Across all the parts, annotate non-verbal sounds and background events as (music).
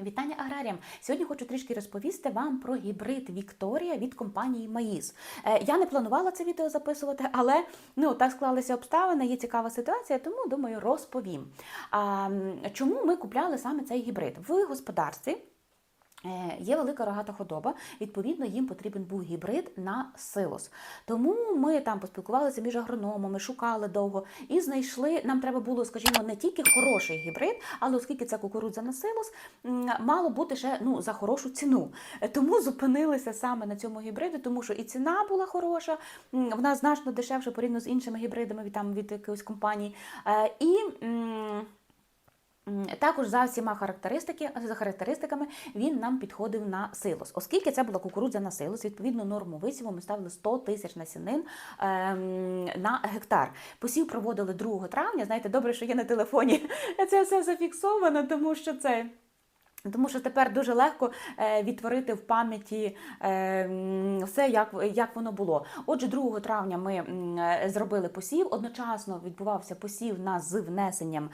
Вітання аграріям! Сьогодні хочу трішки розповісти вам про гібрид Вікторія від компанії Маїз. Е, Я не планувала це відео записувати, але ну так склалися обставини. Є цікава ситуація, тому думаю, розповім. А, чому ми купляли саме цей гібрид в господарстві? Е, Є велика рогата худоба, відповідно, їм потрібен був гібрид на силос. Тому ми там поспілкувалися між агрономами, шукали довго і знайшли. Нам треба було, скажімо, не тільки хороший гібрид, але оскільки це кукурудза на силос, мало бути ще ну, за хорошу ціну. Е, Тому зупинилися саме на цьому гібриді, тому що і ціна була хороша, вона значно дешевша порівняно з іншими гібридами від там від якоїсь компанії. Е, І Також за всіма характеристики, за характеристиками він нам підходив на силос. Оскільки це була кукурудза на силос, відповідно норму висіву ми ставили 100 тисяч насінин ем, на гектар. Посів проводили 2 травня. Знаєте, добре, що є на телефоні (laughs) це все зафіксовано, тому що це. Тому що тепер дуже легко е, відтворити в пам'яті е, все, як, як воно було. Отже, 2 травня ми е, зробили посів. Одночасно відбувався посів на з внесенням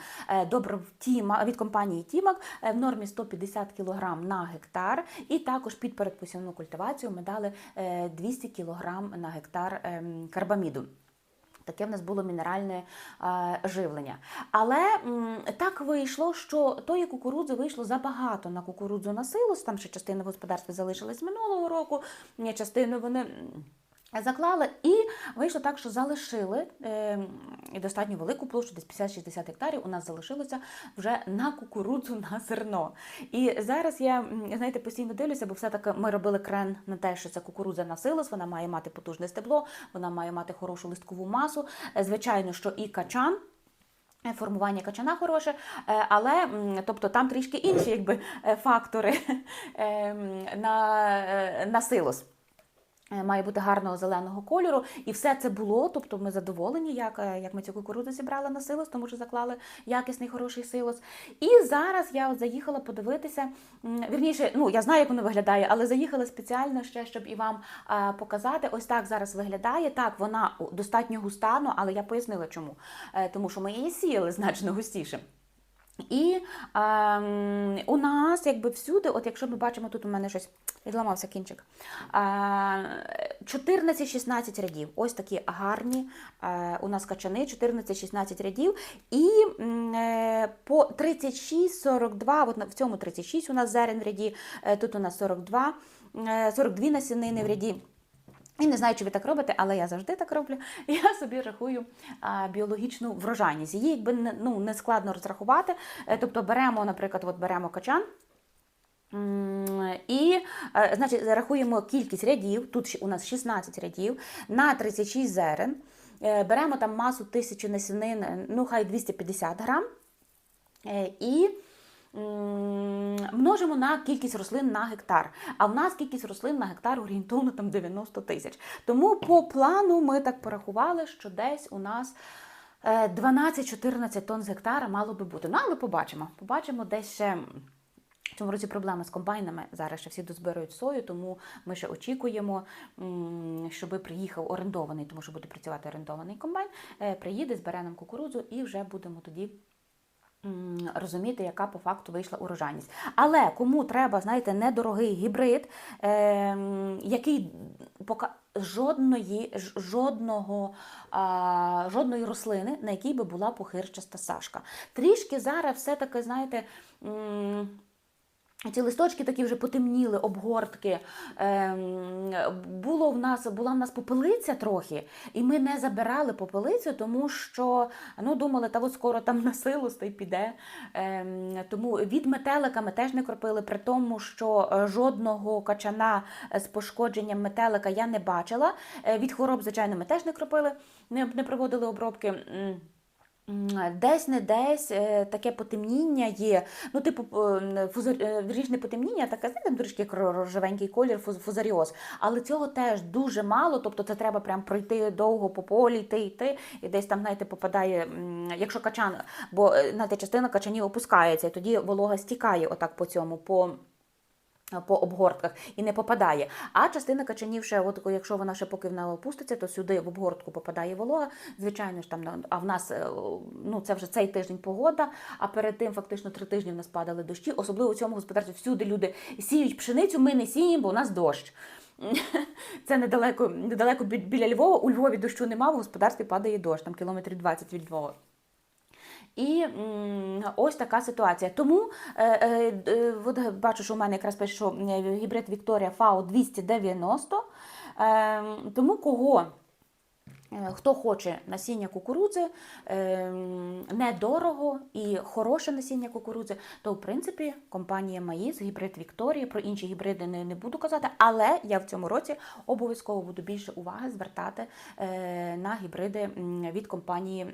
добрив Тіма від компанії Тімак в нормі 150 кг на гектар. І також під передпосівну культивацію ми дали е, 200 кг на гектар ем, карбаміду. Таке в нас було мінеральне е, живлення. Але м, так вийшло, що тої кукурудзи вийшло забагато на кукурудзу на силу. Там ще частина господарства залишилась минулого року, частину вони. Заклали і вийшло так, що залишили е, достатньо велику площу, десь 50-60 гектарів. У нас залишилося вже на кукурудзу на зерно. І зараз я знаєте, постійно дивлюся, бо все таки ми робили крен на те, що це кукурудза на силос, вона має мати потужне стебло, вона має мати хорошу листкову масу. Звичайно, що і качан. е, Формування качана хороше, е, але тобто там трішки інші якби, е, фактори (laughs) е, на, на силос. Е, Має бути гарного зеленого кольору, і все це було. Тобто ми задоволені, як, е, як ми цю кукурудзу зібрали на силос, тому що заклали якісний хороший силос. І зараз я от заїхала подивитися. Вірніше, ну я знаю, як воно виглядає, але заїхала спеціально ще, щоб і вам а, показати. Ось так зараз виглядає. Так, вона достатньо густа, ну, але я пояснила чому. Е, Тому що ми її сіяли значно густіше. І ем, у нас, якби всюди, от якщо ми бачимо, тут у мене щось відламався кінчик. Е, 14-16 рядів. Ось такі гарні е, у нас качани, 14-16 рядів. І е, по 36-42, от в цьому 36 у нас зерен в ряді, е, тут у нас 42, е, 42 насінини в ряді. І не знаю, чи ви так робите, але я завжди так роблю. Я собі рахую біологічну врожайність. Її якби ну, не складно розрахувати. Е, Тобто беремо, наприклад, от беремо качан. І, е, значить, рахуємо кількість рядів, тут у нас 16 рядів, на 36 зерен. Е, Беремо там масу тисячі насінин, ну хай 250 грам. І множимо на кількість рослин на гектар. А в нас кількість рослин на гектар орієнтовно там 90 тисяч. Тому по плану ми так порахували, що десь у нас е, 12-14 тонн з гектара мало би бути. Ну, але побачимо. Побачимо десь ще. В цьому році проблеми з комбайнами. Зараз ще всі дозбирають сою, тому ми ще очікуємо, щоб приїхав орендований, тому що буде працювати орендований комбайн. е, Приїде, збере нам кукурудзу і вже будемо тоді розуміти, яка по факту вийшла урожайність. Але кому треба, знаєте, недорогий гібрид, е, який пока жодної, жодного, а, жодної рослини, на якій би була похирчаста сашка. Трішки зараз все-таки, знаєте. м, ці листочки такі вже потемніли, обгортки. Ем, було в нас, була в нас попелиця трохи, і ми не забирали попелицю, тому що ну, думали, та от скоро там на силу та й піде. Ем, тому від метелика ми теж не кропили, при тому, що е, жодного качана з пошкодженням метелика я не бачила. Е, Від хвороб, звичайно, ми теж не кропили, не проводили обробки. Десь не десь е, таке потемніння є. Ну, типу, фузар... е, потемніння, таке, знаєте, трішки рожевенький колір, фуз- фузаріоз. Але цього теж дуже мало. Тобто це треба прям пройти довго по полі, йти, йти, і десь там, знаєте, попадає, якщо качан, бо е, знаєте, частина качанів опускається, і тоді волога стікає отак по цьому, по по обгортках і не попадає. А частина качанів ще, от якщо вона ще поки вона опуститься, то сюди в обгортку попадає волога. Звичайно ж там а в нас е, ну це вже цей тиждень погода. А перед тим фактично три тижні в нас падали дощі. Особливо в цьому господарстві всюди люди сіють пшеницю. Ми не сіємо, бо у нас дощ. (laughs) Це недалеко, недалеко біля Львова. У Львові дощу нема, в господарстві падає дощ, там кілометрів 20 від Львова. І ось така ситуація. Тому е, е, от бачу, що у мене якраз пише, що е, гібрид Вікторія ФАО 290. Е, тому кого? Хто хоче насіння кукурудзи е, недорого і хороше насіння кукурудзи, то в принципі компанія Маїс, гібрид Вікторія, про інші гібриди не, буду казати, але я в цьому році обов'язково буду більше уваги звертати на гібриди від компанії.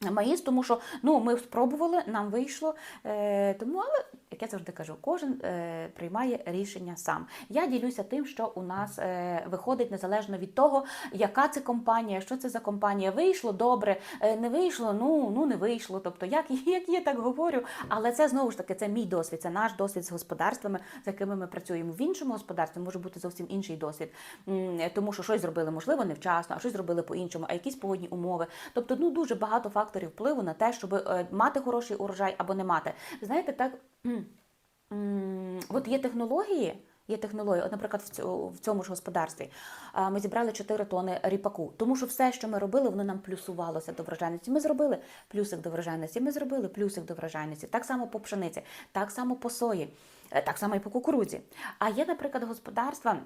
Маїс, тому що ну, ми спробували, нам вийшло. Е, тому, але, як я завжди кажу, кожен е, приймає рішення сам. Я ділюся тим, що у нас е, виходить незалежно від того, яка це компанія, що це за компанія. Вийшло добре, е, не вийшло, ну, ну не вийшло. Тобто, як, як є, так говорю. Але це знову ж таки це мій досвід, це наш досвід з господарствами, з якими ми працюємо. В іншому господарстві може бути зовсім інший досвід, тому що щось зробили, можливо, невчасно, а щось зробили по-іншому, а якісь погодні умови. Тобто, ну дуже багато факторів впливу на те, щоб е, мати хороший урожай або не мати. Знаєте, так. От є технології. Є технології, от, наприклад, в цьому, ж господарстві ми зібрали 4 тони ріпаку, тому що все, що ми робили, воно нам плюсувалося до врожайності. Ми зробили плюсик до врожайності, ми зробили плюсик до врожайності. Так само по пшениці, так само по сої, е, так само і по кукурудзі. А є, наприклад, господарства.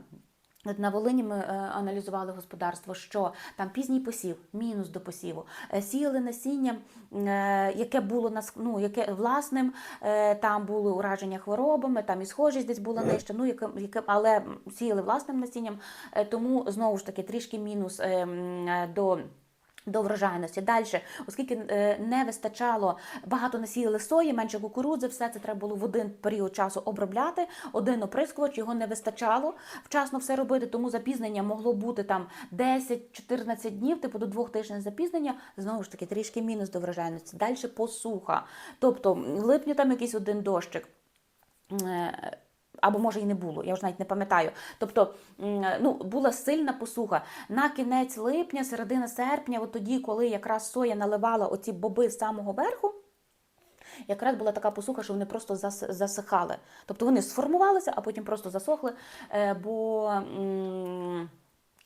На Волині ми е, аналізували господарство, що там пізній посів, мінус до посіву, Е, сіяли насіння, е, яке було ну, яке власним, там були ураження хворобами, там і схожість десь була нижче, ну, яке, яке, але сіяли власним насінням, тому знову ж таки трішки мінус до. До врожайності. Далі, оскільки е, не вистачало, багато насіяли сої, менше кукурудзи, все це треба було в один період часу обробляти. Один оприскувач, його не вистачало вчасно все робити, тому запізнення могло бути там 10-14 днів, типу до двох тижнів запізнення. Знову ж таки, трішки мінус до врожайності. Далі посуха. Тобто в липні там якийсь один дощик. Або може і не було, я вже навіть не пам'ятаю. Тобто ну, була сильна посуха. На кінець липня, середина серпня, от тоді, коли якраз соя наливала оці боби з самого верху, якраз була така посуха, що вони просто засихали. Тобто вони сформувалися, а потім просто засохли, е, бо.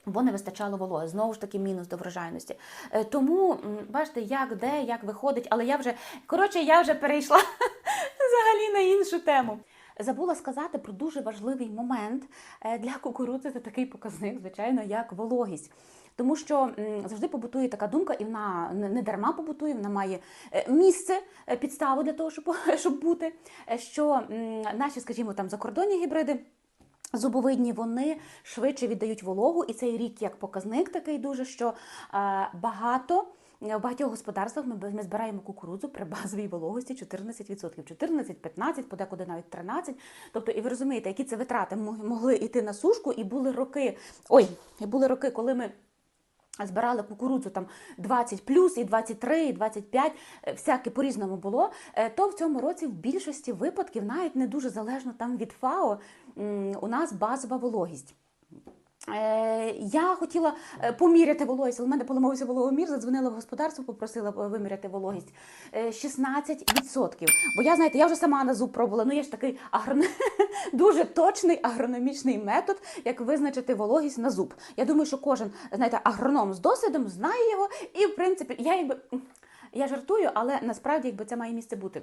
Бо не вистачало вологи. Знову ж таки, мінус до врожайності. Е, Тому бачите, як де, як виходить, але я вже коротше, я вже перейшла (laughs) взагалі на іншу тему. Забула сказати про дуже важливий момент е, для кукурудзи. Це такий показник, звичайно, як вологість. Тому що завжди побутує така думка, і вона не дарма побутує, вона має е, місце, е, підставу для того, щоб, (laughs) щоб бути. Що наші, скажімо, там закордонні гібриди. Зубовидні вони швидше віддають вологу, і цей рік як показник такий дуже, що багато в багатьох господарствах ми, ми збираємо кукурудзу при базовій вологості 14%, 14, 15, подекуди навіть 13. Тобто, і ви розумієте, які це витрати могли йти на сушку, і були роки, ой, і були роки, коли ми. Збирали кукурудзу там 20 плюс, і 23, і 25, е, всяке по-різному було. е, То в цьому році в більшості випадків, навіть не дуже залежно там від ФАО, у нас базова вологість. Е, Я хотіла е, поміряти вологість, але в мене поламався вологомір, задзвонила в господарство, попросила е, виміряти вологість. Е, 16%. Бо я, знаєте, я вже сама на зуб пробувала, ну є ж такий агрон... (laughs) дуже точний агрономічний метод, як визначити вологість на зуб. Я думаю, що кожен, знаєте, агроном з досвідом знає його, і в принципі, я якби я жартую, але насправді якби це має місце бути.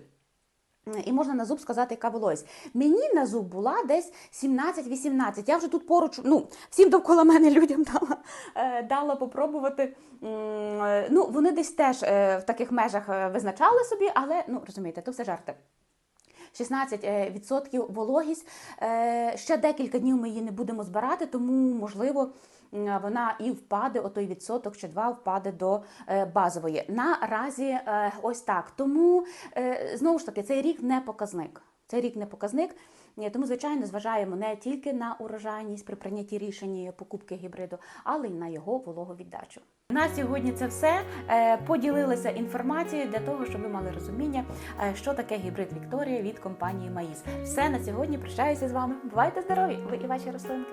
І можна на зуб сказати, яка вологість. Мені на зуб була десь 17-18. Я вже тут поруч, ну, всім довкола мене людям дала, е, дала попробувати. Е, Ну, вони десь теж е, в таких межах е, визначали собі, але ну, розумієте, то все жарти. 16% вологість. Е, Ще декілька днів ми її не будемо збирати, тому можливо. М, Вона і впаде, отой відсоток чи два впаде до е, базової. Наразі е, ось так. Тому е, знову ж таки цей рік не показник. Цей рік не показник, Е, тому звичайно зважаємо не тільки на урожайність при прийнятті рішення покупки гібриду, але й на його вологовіддачу. На сьогодні це все. Е, Поділилися інформацією для того, щоб ви мали розуміння, е, що таке гібрид Вікторія від компанії Маїс. Все на сьогодні. Прощаюся з вами. Бувайте здорові! Ви і ваші рослинки.